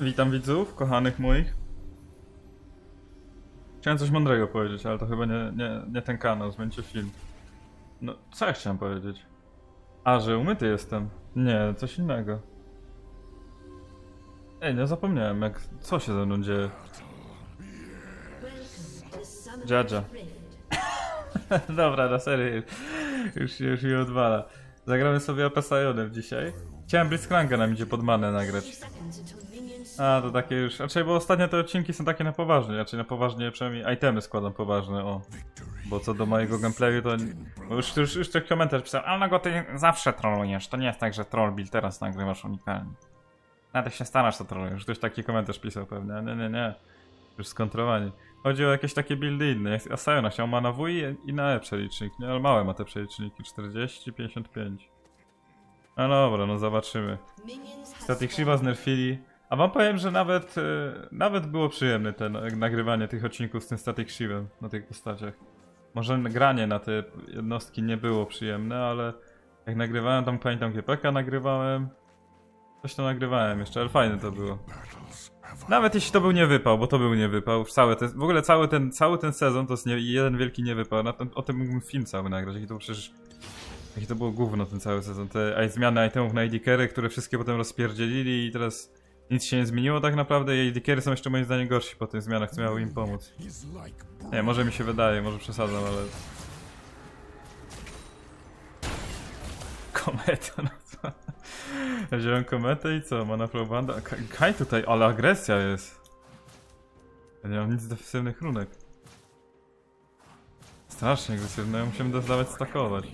Witam widzów, kochanych moich. Chciałem coś mądrego powiedzieć, ale to chyba nie, nie, nie ten kanał, zmieńcie film. No, co ja chciałem powiedzieć? A, że umyty jestem. Nie, coś innego. Ej, nie zapomniałem, jak... co się ze mną dzieje. Dziadzia. Dobra, na serio, już, już mi odwala. Zagramy sobie Apesajonem dzisiaj. Chciałem Blitzcranka nam idzie pod manę nagrać. A, to takie już. Raczej, bo ostatnie te odcinki są takie na poważnie. Raczej na poważnie, przynajmniej itemy składam poważne, o. Bo co do mojego gameplayu, to. Bo już, już, już ktoś komentarz pisał, ale no go ty zawsze trollujesz. To nie jest tak, że troll build teraz nagrywasz unikalnie. Nawet jak się starasz, to trollujesz. Ktoś taki komentarz pisał pewnie. Nie, nie, nie. Już skontrowani. Chodzi o jakieś takie buildy inne. Asayona chciał ma na W i na E przelicznik, nie? Ale małe ma te przeliczniki. 40, 55. No dobra, no zobaczymy. Static Shiva znerfili. A wam powiem, że nawet, e, nawet było przyjemne ten, nagrywanie tych odcinków z tym Static Shivem na tych postaciach. Może granie na te jednostki nie było przyjemne, ale jak nagrywałem, tam pamiętam GPK nagrywałem. Coś to nagrywałem jeszcze, ale fajne to było. Nawet jeśli to był nie wypał, bo to był nie wypał. Cały w ogóle cały ten, cały ten sezon to jest nie, jeden wielki nie wypał. Na ten, o tym mógłbym film cały nagrać. Jakie to przecież. To było gówno ten cały sezon. Te zmiany itemów na AD które wszystkie potem rozpierdzielili i teraz nic się nie zmieniło tak naprawdę. I AD są jeszcze moim zdaniem gorsi po tych zmianach, co miało im pomóc. Nie, może mi się wydaje, może przesadzam, ale. Kometa, no co? Ja wziąłem kometę i co? Mana Flowbanda? Ka- Kaj tutaj, ale agresja jest. Ja nie mam nic defensywnych runek. Strasznie agresywne, ja musimy dodawać stakować.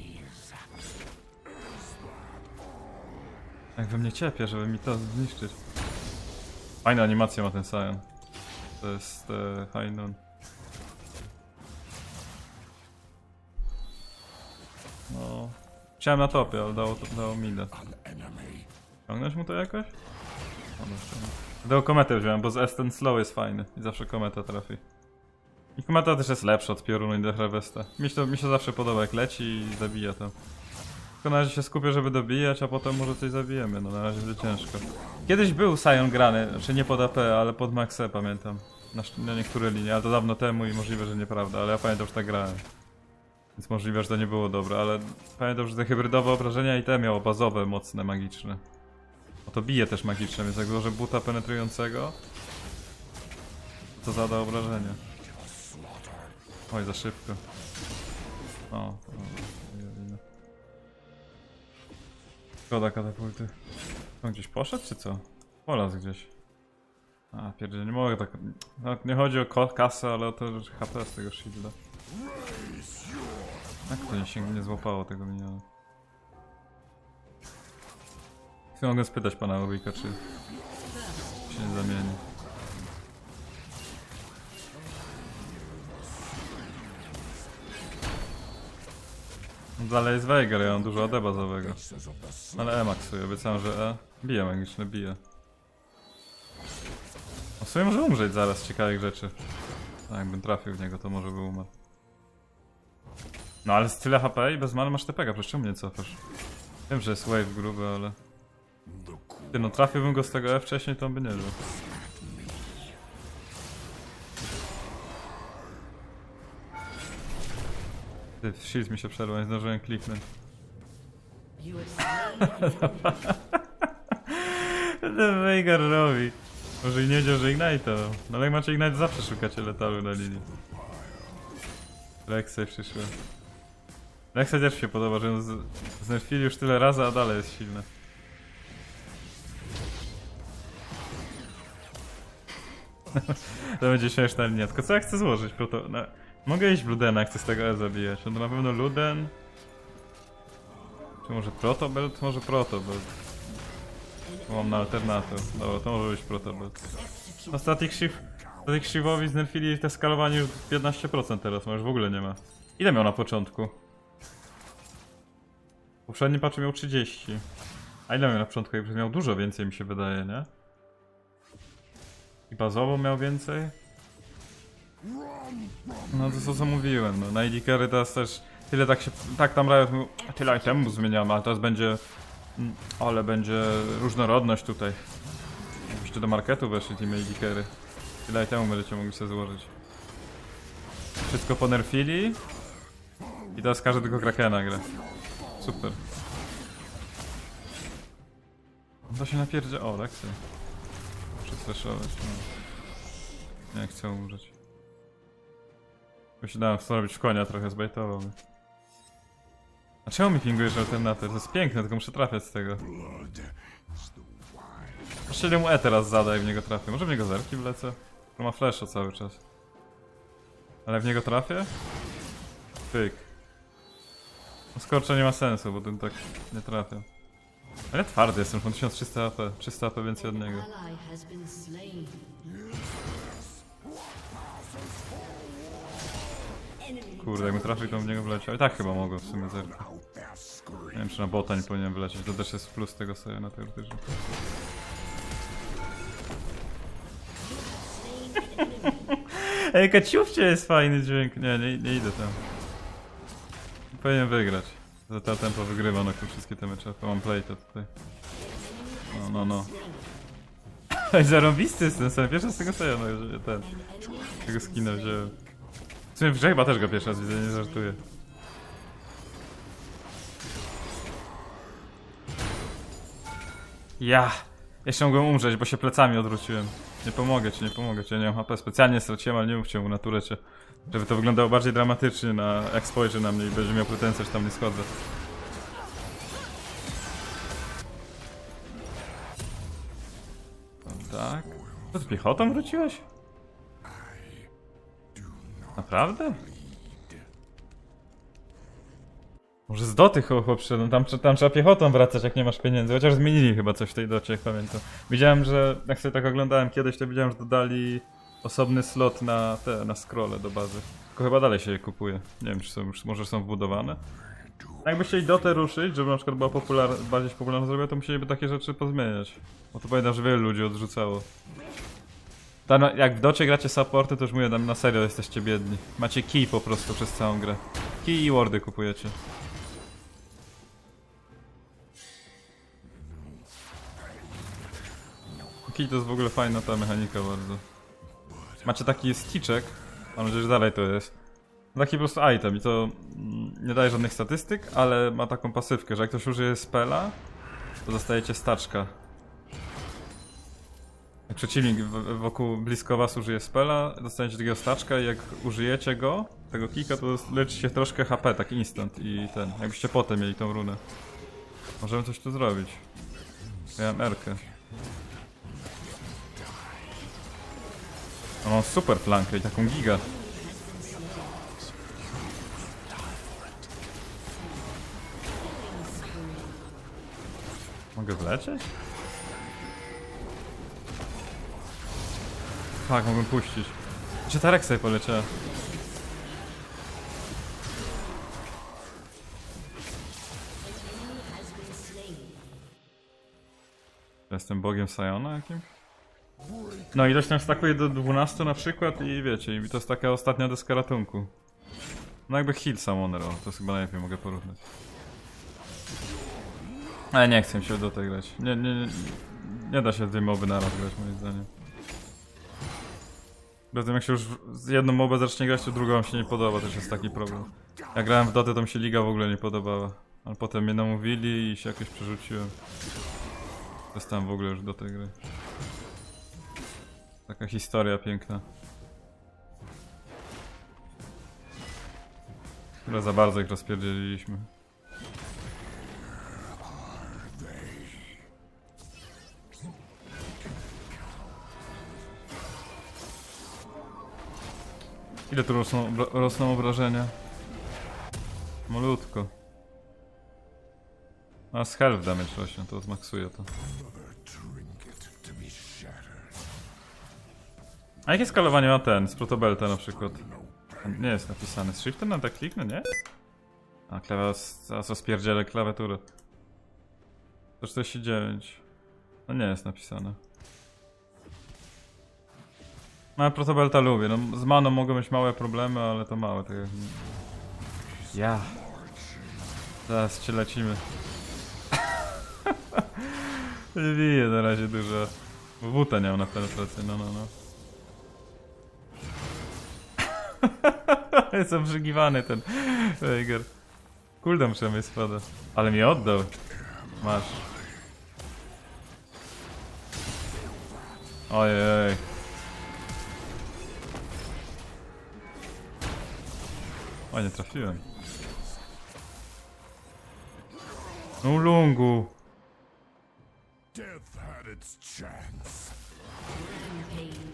Jak we mnie ciepie, żeby mi to zniszczyć. Fajna animacja ma ten Sion. To jest e, High Noon. No. Chciałem na topie, ale dało, dało mida. Ciągnąć mu to jakoś? No. Dał kometę wziąłem, bo z S ten slow jest fajny i zawsze kometa trafi. I kometa też jest lepsza od piorunu i Dehrevesta. Mi się, to, mi się zawsze podoba jak leci i zabija to. Tylko na razie się skupię, żeby dobijać, a potem może coś zabijemy, no na razie będzie ciężko. Kiedyś był Sion grany, znaczy nie pod AP, ale pod Maxe pamiętam. Na, na niektóre linie, ale to dawno temu i możliwe, że nieprawda, ale ja pamiętam, że tak grałem. Więc możliwe, że to nie było dobre, ale pamiętam, że te hybrydowe obrażenia i te miało bazowe, mocne, magiczne. O to bije też magiczne, więc jak złożę buta penetrującego, to zada obrażenia. Oj, za szybko. O, Szkoda katapulty. On gdzieś poszedł, czy co? Polazł gdzieś. A, pierdzie, nie mogę tak... Nawet nie chodzi o kasę, ale o to, że HP z tego shielda. Jak to się nie złapało tego miniona? Mogę spytać pana Wika, czy się nie zamieni. No Dalej jest Veigar, ja mam dużo AD bazowego. Ale E maksuję, obiecałem, że E. Bije magiczne, bije. O sobie może umrzeć zaraz z ciekawych rzeczy. Tak, jakbym trafił w niego, to może by umarł. No ale z tyle HP i bez many masz TPK, przecież czemu mnie cofasz? Wiem, że jest wave gruby, ale... Ty no, trafiłbym go z tego E wcześniej, to on by nie żył. Ty, shield mi się przerwał, nie zdążyłem kliknąć. Ten Veigar robi. Może i nie wiedział, że Ignite'ował. No ale jak macie Ignite, zawsze szukacie letalu na linii. Lexej przyszły. Lexej też się podoba, że ją znerfili już tyle razy, a dalej jest silna. to będzie śmieszna linia. Tylko co ja chcę złożyć? Proto... No, mogę iść w Ludena, jak chcę z tego E zabijać. No to na pewno Luden. Czy może Protobelt? Może Protobelt. Mam na alternatyw. Dobra, to może być Protobelt. No Static Shift. Static Shiftowi znerfili te skalowanie już 15% teraz, ma już w ogóle nie ma. Ile miał na początku? Poprzedni patch miał 30. A ile miał na początku? Miał dużo więcej mi się wydaje, nie? I bazowo miał więcej? No to co co mówiłem, no na ID Carry teraz też tyle tak się, tak tam Riot mówił, tyle itemów zmieniamy, ale teraz będzie, mm, ale będzie różnorodność tutaj. Jakbyś Jeszcze do marketu weszli ci mail dickery. Tyle temu będziecie mogli sobie złożyć. Wszystko ponerfili. I teraz każdy tylko Krakena gra. Super. To się napierdzie... O, chcę. Przesłyszować. No. Nie chcę umrzeć. Myślałem w co robić w konia, trochę zbejtował mnie. A czemu mi pingujesz alternatyw? To jest piękne, tylko muszę trafiać z tego. Ile mu E teraz zada, jak w niego trafię. Może w niego zerki wlecę? To ma flasha cały czas. Ale w niego trafię? Pyk. No nie ma sensu, bo ten tak nie trafia. Ale twardy jestem, mam 1300 AP. 300 AP więcej od niego. Kurde, jakbym trafił, to w niego wleciał. I tak chyba mogę w sumie zerki. Nie wiem, czy na bota nie powinienem wlecieć. To też jest plus tego sobie na teoretycznie. Ej, kaciufcie jest fajny dźwięk. Nie, nie, nie idę tam. Powinien wygrać. Za to tempo wygrywa na wszystkie te mecze. To mam playta tutaj. No, no, no. Ej, zarąbisty jest ten sen. Pierwszy raz tego sobie, no, że ten. Tego skina wziąłem. W sumie chyba też go pierwszy raz widzę, nie żartuję. Ja! Jeszcze mogłem umrzeć, bo się plecami odwróciłem. Nie pomogę ci, nie pomogę ci, ja nie mam HP. Specjalnie straciłem, ale nie mówcie mu na turecie. Żeby to wyglądało bardziej dramatycznie, na, jak spojrzy na mnie i będzie miał pretensje, że tam nie schodzę. Tak. To z piechotą wróciłeś? Naprawdę? Może z doty chłop przyszedł, tam, tam trzeba piechotą wracać jak nie masz pieniędzy, chociaż zmienili chyba coś w tej docie, jak pamiętam. Widziałem, że, jak sobie tak oglądałem kiedyś, to widziałem, że dodali osobny slot na te, na scrolle do bazy. Tylko chyba dalej się je kupuje. Nie wiem, czy są już, może są wbudowane. Jakby chcieli dotę ruszyć, żeby na przykład była popular, bardziej popularna zrobiła, to musieliby takie rzeczy pozmieniać. Bo to pamiętam, że wielu ludzi odrzucało. Ta, no, jak w docie gracie supporty, to już mówię, tam na serio jesteście biedni. Macie key po prostu przez całą grę. Key i wardy kupujecie. Key to jest w ogóle fajna ta mechanika bardzo. Macie taki sticzek, mam nadzieję, że dalej to jest. Taki po prostu item i to mm, nie daje żadnych statystyk, ale ma taką pasywkę, że jak ktoś użyje spela, to dostajecie staczka. Jak przeciwnik wokół blisko was użyje spela, dostaniecie takiego staczka i jak użyjecie go, tego kika, to leczy się troszkę HP, tak instant i ten, jakbyście potem mieli tą runę. Możemy coś tu zrobić. Mam Erkę. No, mam super flankę i taką giga. Mogę wlecieć? Tak, mogłem puścić. Gdzie ta Rex sobie poleciała? Jestem bogiem Sajona jakimś? No ilość tam stakuje do 12 na przykład i wiecie, i to jest taka ostatnia deska ratunku. No jakby heal summoner, o, to jest chyba najlepiej mogę porównać. Ale nie chcę się do tej grać. Nie, nie, nie, nie da się dwie moby naraz grać moim zdaniem. Tym jak się już z jedną mobę zacznie grać, to drugą się nie podoba, też jest taki problem. Jak grałem w Dotę, to mi się liga w ogóle nie podobała. Ale potem mnie namówili i się jakoś przerzuciłem. Zostałem w ogóle już do tej gry. Taka historia piękna. Które za bardzo ich rozpierdzieliliśmy. Ile tu rosną, rosną obrażenia? Malutko. A z health damage rośnie, to zmaksuje to. A jakie skalowanie ma ten, z Protobelta na przykład? Nie jest napisane. Z shiftem na tak kliknę, nie? A klawa, zaraz rozpierdzielę klawiaturę. 149. No nie jest napisane. No Protobelta lubię. No, z maną mogą być małe problemy, ale to małe. Tak jak... Ja. Zaraz cię lecimy. nie bije na razie dużo. WT nie miał na penetrację, no no no. Jest obrzygiwany ten Veigar. Cooldown przynajmniej spada. Ale mi oddał. Masz. Ojej. O, nie trafiłem. No lungu.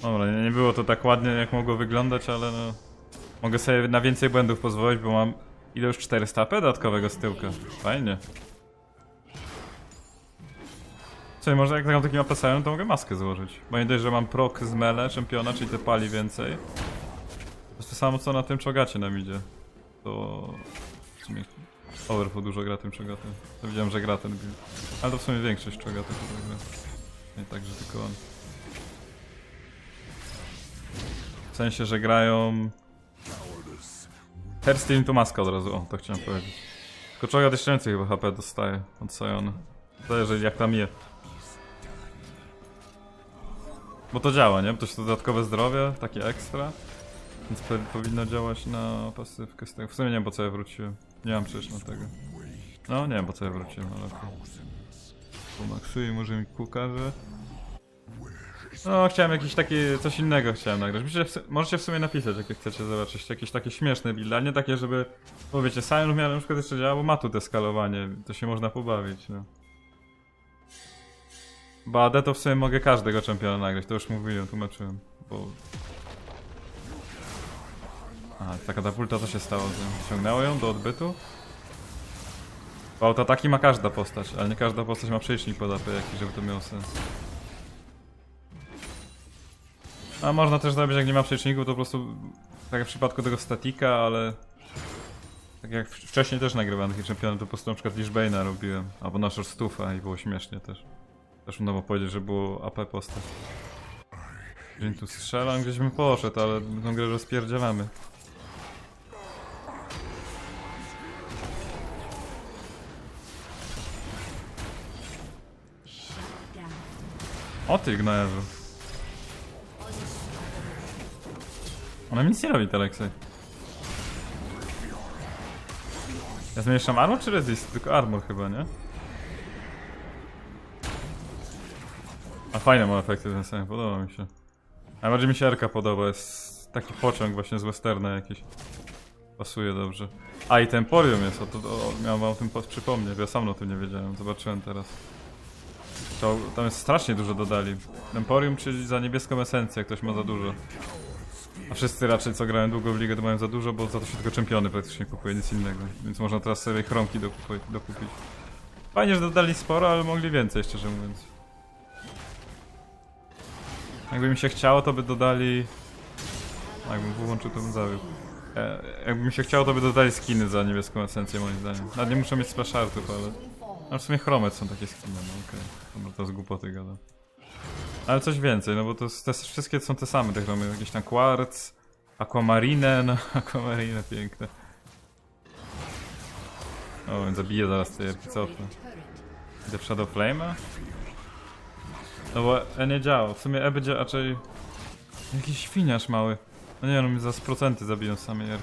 Dobra, nie, nie było to tak ładnie jak mogło wyglądać, ale no... Mogę sobie na więcej błędów pozwolić, bo mam... Ile już 400 AP dodatkowego z tyłka. Fajnie. Czyli może jak taką takim apesają, to mogę maskę złożyć. Bo nie dość, że mam prok z mele czempiona, czyli te pali więcej. To jest to samo co na tym czogacie nam idzie. To... W sumie... Overfu dużo gra tym czogatem. To widziałem, że gra ten build. Ale to w sumie większość czogatów chyba gra. Nie tak, że tylko on. W sensie, że grają... Hearthstone to maska od razu, o, to chciałem powiedzieć. Tylko czogat jeszcze więcej chyba HP dostaje od Sajona. Zależy jak tam je. Bo to działa, nie? Bo to jest dodatkowe zdrowie, takie ekstra. Więc pe- powinno działać na pasywkę z tego. W sumie nie wiem po co ja wróciłem. Nie mam przecież na tego. No nie wiem po co ja wróciłem, ale okej. Pomaksuję, może mi pokaże. No, chciałem jakieś takie, coś innego chciałem nagrać. Su- możecie w sumie napisać, jakie chcecie zobaczyć. Jakieś takie śmieszne buildy, nie takie, żeby... Bo wiecie, Sion w miarę na przykład jeszcze działa, bo ma tu deskalowanie, to się można pobawić, no. Bo AD to w sumie mogę każdego czempiona nagrać, to już mówiłem, tłumaczyłem, bo... A, ta katapulta co się stało z nią? Ciągnęło ją do odbytu? Bo autoataki ma każda postać, ale nie każda postać ma przejśnik pod AP jakiś, żeby to miało sens. A można też zrobić, jak nie ma przeczników, to po prostu tak jak w przypadku tego statika, ale tak jak wcześniej też nagrywałem takie czempiony, to po prostu na przykład Lishbane'a robiłem, albo naszą stufa i było śmiesznie też. Też było powiedzieć, że było AP postać. Dzień tu strzelam, gdzieś bym poszedł, ale tą grę rozpierdzielamy. O ty gnojarzu. Ona mi nic nie robi, te Alexej. Ja zmniejszam armor czy resist? Tylko armor chyba, nie? A fajne ma efekty ten sam, podoba mi się. A bardziej mi się Erka podoba, jest taki pociąg właśnie z westerna jakiś. Pasuje dobrze. A i Temporium jest, o, to, o, miałem wam o tym po- przypomnieć, ja sam o tym nie wiedziałem, zobaczyłem teraz. To, tam jest strasznie dużo dodali. Emporium, czyli za niebieską esencję, ktoś ma za dużo. A wszyscy raczej, co grają długo w ligę, to mają za dużo, bo za to się tylko czempiony praktycznie kupuje, nic innego. Więc można teraz sobie chromki dokupić. Fajnie, że dodali sporo, ale mogli więcej, szczerze mówiąc. Jakby mi się chciało, to by dodali... Jakbym wyłączył, to bym zawiódł. E, jakby mi się chciało, to by dodali skiny za niebieską esencję, moim zdaniem. Nawet nie muszą mieć splash artów, ale... No w sumie chromet są takie skiny, no okej. Dobra, to z głupoty gada. Ale coś więcej, no bo to te wszystkie są te same te chromy. Jakieś tam quartz, aquamarine, no aquamarine piękne. O, więc zabiję zaraz te cofnę. Idę w Shadow Flame'a? No bo E nie działa, w sumie E będzie raczej... Jakiś świniarz mały. No nie no, mi za procenty zabiją same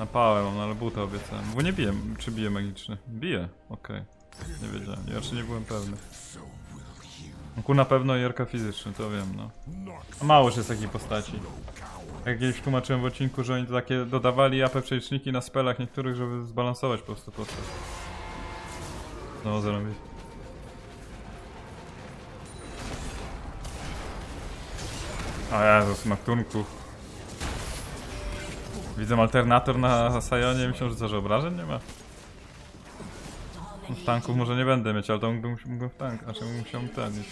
jerki. Napałem, mam, no ale buta obiecałem. Bo nie biję, czy bije magiczny? Bije, okej. Nie wiedziałem, ja raczej nie byłem pewny. No ku na pewno jerka fizyczny, to wiem, no. Mało już jest takiej postaci. Jak kiedyś tłumaczyłem w odcinku, że oni takie dodawali AP przeliczniki na spelach niektórych, żeby zbalansować po prostu postać. No, zrobić. A Jezus, Maktunku. Widzę alternator na Sajonie, myślę, że co, że obrażeń nie ma? Tanków może nie będę mieć, ale to mógłbym, mógłbym w tank, znaczy mógłbym musiał ten mieć.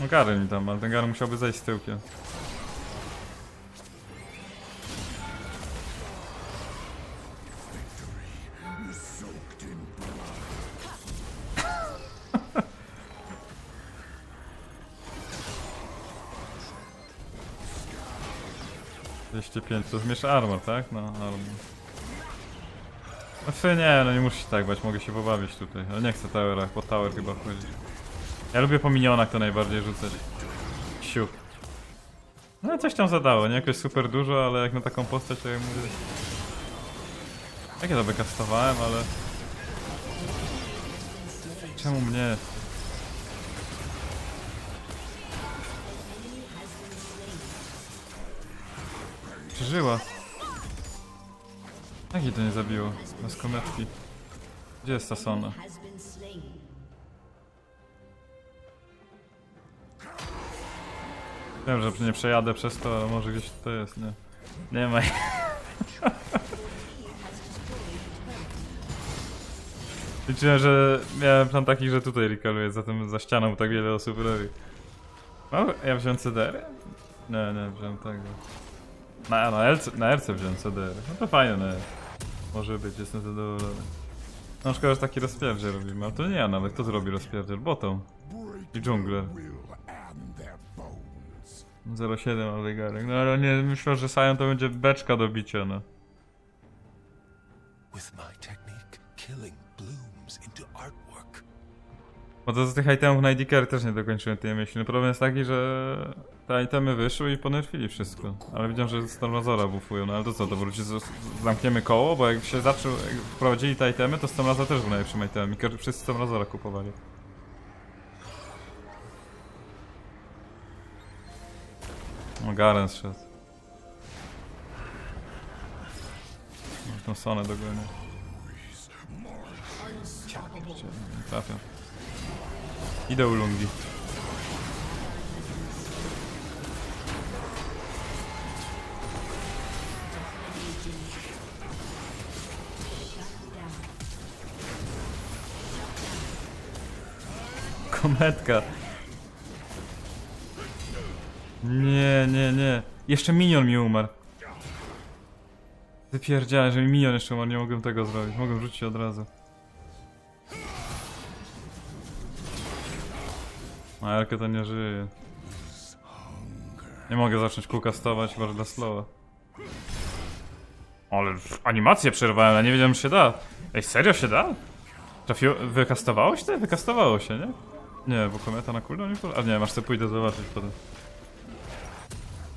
No Garen mi tam, ale ten Garen musiałby zejść z tyłkiem. 205, to zmiesza armor, tak? No, armor. No ty nie, no nie musisz tak bać, mogę się pobawić tutaj. Ale nie chcę towera, bo tower chyba wchodzi. Ja lubię po minionach to najbardziej rzucać. Siup. No coś tam zadało, nie jakoś super dużo, ale jak na taką postać to ja mówię... Jak ja to wykastowałem, ale... Czemu mnie? Przeżyła. Jak jej to nie zabiło? Bez kometki. Gdzie jest ta Sona? Wiem, że nie przejadę przez to, ale może gdzieś to jest, nie? Nie ma. Liczyłem, że miałem plan taki, że tutaj rekaluję, za tym za ścianą tak wiele osób robi. No, ja wziąłem CDR? Nie, nie, wziąłem tego. Na, na, LC, na RC wziąłem CDR. No to fajne, no. Może być, jestem zadowolony. No szkoda, że taki rozpierdziel robimy, ale to nie ja nawet, kto tu robi rozpierdziel? Botą. I dżunglę. Will and their bones. 07 ale garek. No ale nie, myślę, że Sion to będzie beczka do bicia, no. With my technique, killing. Bo to z tych itemów na IDKR też nie dokończyłem tej myśli. No problem jest taki, że te itemy wyszły i ponerfili wszystko. Ale widziałem, że Stormazora buffują, no ale to co, to wróci, zamkniemy koło, bo jak się zaczął, jak wprowadzili te itemy, to Stormrazor też był najlepszym itemem i wszyscy Stormrazora kupowali. O, Garen szedł. Może tą Sonę dogonię. Trafiam. Idę u Lungi. Kometka. Nie, nie, nie. Jeszcze minion mi umarł. Wypierdziałem, że mi minion jeszcze umarł, nie mogłem tego zrobić. Mogłem rzucić od razu. A Elke to nie żyje. Nie mogę zacząć kukastować, chyba dla slowa. Ale animację przerwałem, a nie wiedziałem, że się da. Ej, serio się da? Trafiło... Wykastowało się to? Wykastowało się, nie? Nie, bo kometa na cooldown nie A nie, masz sobie pójdę zobaczyć potem.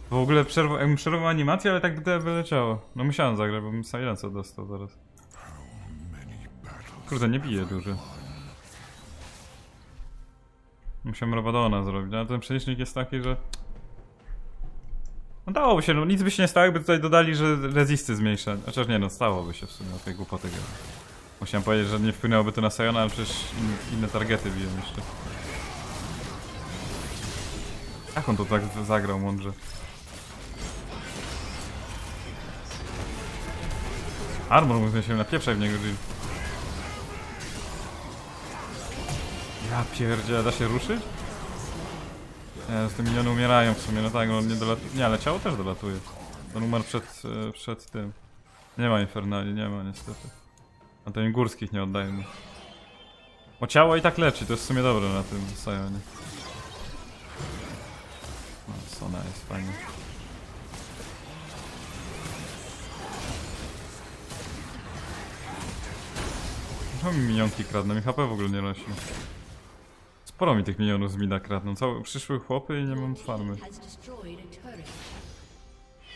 W ogóle przerwa... jakbym przerwał animację, ale tak by leciało. No musiałem zagrać, bo bym silencer dostał zaraz. Kurde, nie bije dużo. Musiałem Rabadona zrobić, ale ten przelicznik jest taki, że... No dałoby się, no nic by się nie stało, jakby tutaj dodali, że rezisty zmniejsza. Chociaż nie no, stałoby się w sumie o tej głupoty. Musiałem powiedzieć, że nie wpłynęłoby to na Sayona, ale przecież in, inne targety biją jeszcze. Jak on to tak zagrał mądrze? Armor mógł się napieprzać w niego, Jill. Ja pierdzie, da się ruszyć? Nie, z te miniony umierają w sumie, no tak, on nie dolatuje. Nie, ale ciało też dolatuje. On umarł przed, e, przed tym. Nie ma infernali, nie ma niestety. A to im górskich nie oddajemy. Bo ciało i tak leczy, to jest w sumie dobre na tym Sionie. No, Sona jest fajnie. Czemu mi minionki kradną? Mi HP w ogóle nie rośnie. Sporo mi tych minionów z mida kradną. Całe, przyszły chłopy i nie mam farmy.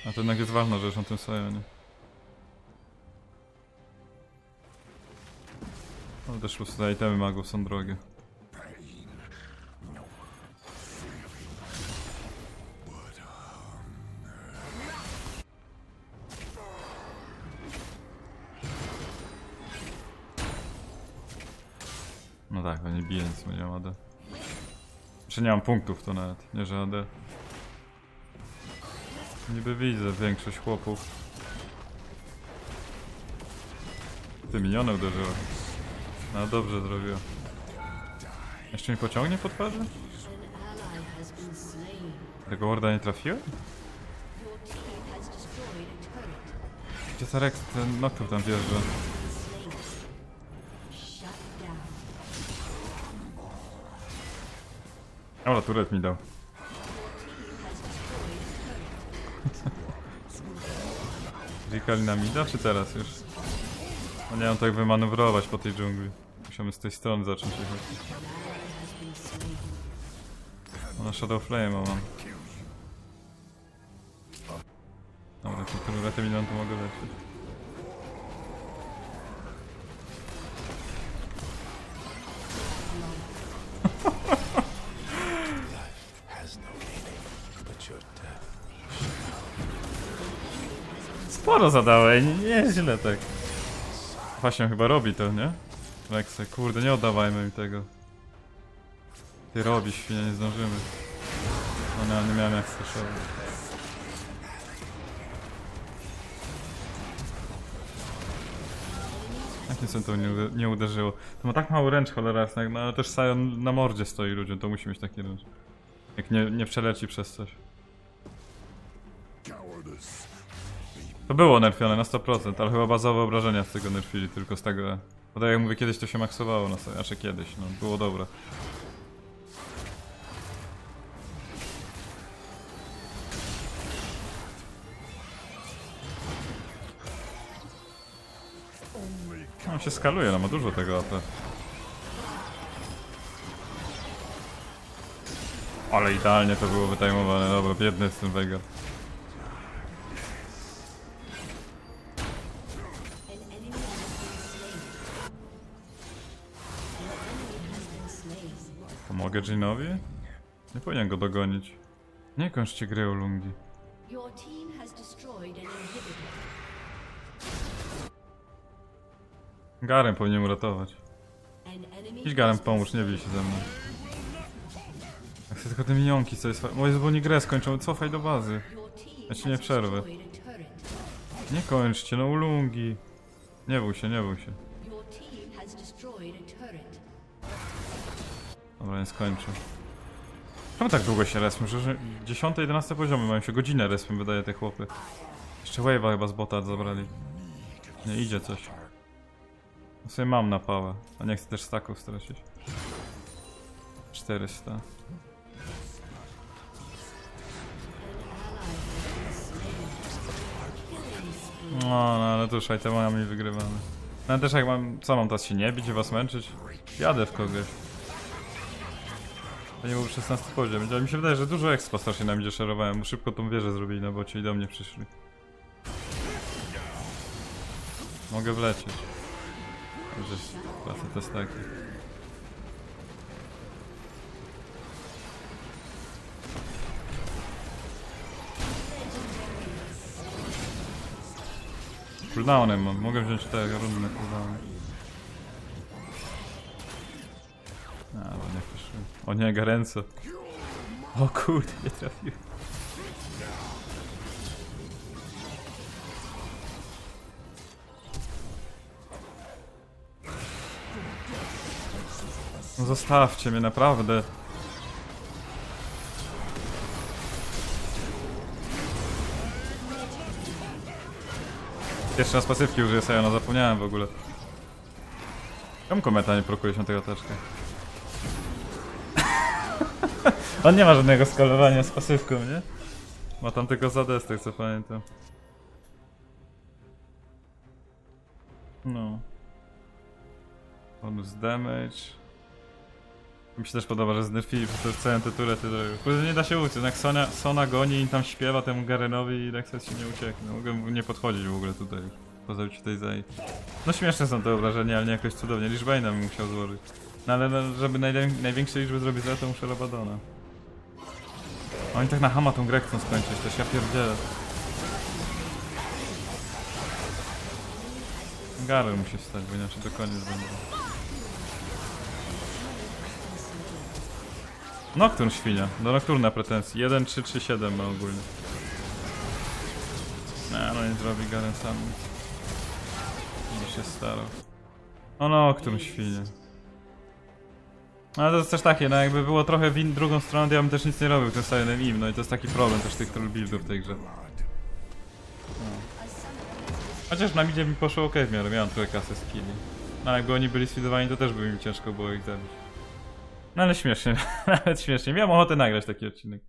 a to jednak jest ważna rzecz na tym Sionie. Ale też prostu itemy magów są drogie. No tak, bo nie bije nic, bo nie mam punktów to nawet, nie że AD. Niby widzę większość chłopów. Ty miniony uderzyła. No dobrze zrobiła. Jeszcze mi pociągnie po twarzy? Tego warda nie trafiłem? Gdzie ta Rex, ten Nocturne tam wjeżdża? Ola, turet mi dał. Has destroyed a turret. Klikali na mida, czy teraz już? No nie mam tak wymanewrować po tej dżungli. Musimy z tej strony zacząć jechać. No na Shadow Flame mam. Dobra, to tym ratem minął to mogę lecieć. Sporo zadałem, nie, nie źle tak. Właśnie chyba robi to, nie? Lexe, kurde, nie oddawajmy mi tego. Ty robi, świnia, nie zdążymy. No nie, nie miałem jak słyszały. Jakim sobie to nie, ude- nie uderzyło? To ma tak mały ręcz cholera no ale też Sion na mordzie stoi ludziom, to musi mieć taki ręcz. Jak nie, nie przeleci przez coś. To było nerfione na 100%, ale chyba bazowe obrażenia z tego nerfili, tylko z tego... Bo tak jak mówię, kiedyś to się maksowało na sobie, znaczy kiedyś, no, było dobre. On się skaluje, no ma dużo tego AP. Ale idealnie to było wytajmowane, dobra, biedny jest ten. Jinowi? Nie powinien go dogonić. Nie kończcie gry o Lungi. Your team has destroyed an inhibitor. Garen powinien uratować. An enemy Idź Garen has been pomóż, nie bij się ze mną. Ja chcę tylko te minionki co jest... Moje oni grę skończą, cofaj do bazy. Your team Ja ci nie has przerwę. destroyed a turret. Nie kończcie, no u Lungi. Nie bój się, nie bój się. Dobra, nie skończę. Czemu tak długo się respią? Że 10, 11 poziomy mają się godzinę respią, wydaje te chłopy. Jeszcze wave'a chyba z bota zabrali. Nie, idzie coś. No sobie mam na pałę, a nie chcę też staków stracić. 400. No, no ale to już itemami wygrywamy. No też jak mam, co mam teraz się nie bić, was męczyć? Jadę w kogoś. To nie był 16 poziom, ale mi się wydaje, że dużo expa strasznie nam idzie szerowałem, bo szybko tą wieżę zrobili na bocie i do mnie przyszli. Mogę wlecieć. Że klasy to jest taki. Cooldownem mam, mogę wziąć te rundy na O nie, Garenco. O kurde, nie trafiłem. No zostawcie mnie, naprawdę. Pierwszy raz pasywki użyję sobie, no zapomniałem w ogóle. Czemu kometa nie prokuje się tego teczkę? On nie ma żadnego skalowania z pasywką, nie? Ma tam tylko zadestek, co pamiętam. No. Bonus damage. Mi się też podoba, że znerfili przez to całą zrobił. Kurde, nie da się uciec, jak Sonia, Sona goni i tam śpiewa temu Garenowi i Nexus się nie ucieknie. Mogę nie podchodzić w ogóle tutaj. Poza ci tej zaj. No śmieszne są te obrażenia, ale nie jakoś cudownie. Liczbaina bym musiał złożyć. No ale no, żeby najwię- największe liczby zrobić za to muszę Rabadona. Oni tak na hama tą grę chcą skończyć, też ja pierdzielę. Garen musi wstać, bo inaczej to koniec będzie. Nocturne świnia, do Nocturna pretensji. 1, 3, 3, 7 ma ogólnie. Nie, no nie zrobi Garen sam. Będzie się starał. O Nocturne świnia. Ale to jest też takie, no jakby było trochę w in- drugą stronę, to ja bym też nic nie robił tym Silent im, no i to jest taki problem też tych troll buildów w tej grze. Chociaż na midzie mi poszło ok w miarę, miałem trochę kasy z killi. No jakby oni byli sfidowani, to też by mi ciężko było ich zabić. No ale śmiesznie, nawet śmiesznie. Miałem ochotę nagrać taki odcinek.